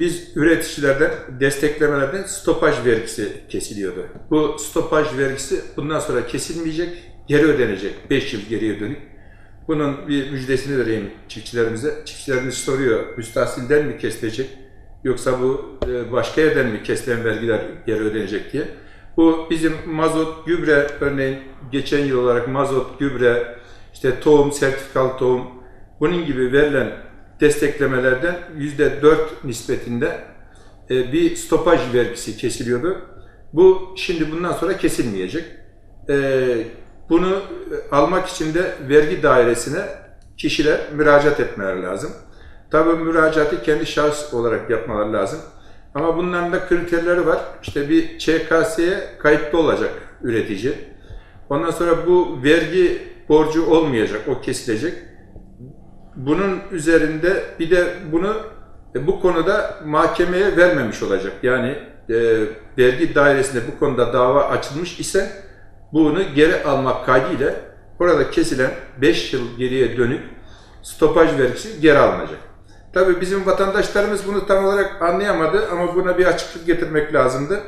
Biz üreticilerden desteklemelerden stopaj vergisi kesiliyordu. Bu stopaj vergisi bundan sonra kesilmeyecek, geri ödenecek. 5 yıl geriye dönük. Bunun bir müjdesini vereyim çiftçilerimize. Çiftçilerimiz soruyor, müstahsilden mi kesilecek yoksa bu e, başka yerden mi kesilen vergiler geri ödenecek diye. Bu bizim mazot, gübre örneğin geçen yıl olarak mazot, gübre, işte tohum, sertifikalı tohum bunun gibi verilen desteklemelerden yüzde dört nispetinde e, bir stopaj vergisi kesiliyordu. Bu şimdi bundan sonra kesilmeyecek. E, Bunu e, almak için de vergi dairesine kişiler müracaat etmeleri lazım. Tabii müracaatı kendi şahıs olarak yapmaları lazım. Ama bunların da kriterleri var. İşte bir ÇKS'ye kayıtlı olacak üretici. Ondan sonra bu vergi borcu olmayacak, o kesilecek. Bunun üzerinde bir de bunu e, bu konuda mahkemeye vermemiş olacak. Yani e, vergi dairesinde bu konuda dava açılmış ise bunu geri almak kaydıyla orada kesilen 5 yıl geriye dönük stopaj vergisi geri alınacak. Tabii bizim vatandaşlarımız bunu tam olarak anlayamadı ama buna bir açıklık getirmek lazımdı.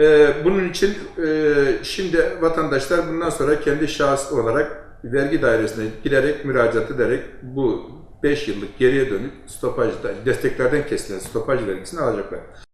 Ee, bunun için e, şimdi vatandaşlar bundan sonra kendi şahıs olarak vergi dairesine giderek müracaat ederek bu 5 yıllık geriye dönük stopaj, desteklerden kesilen stopaj vergisini alacaklar.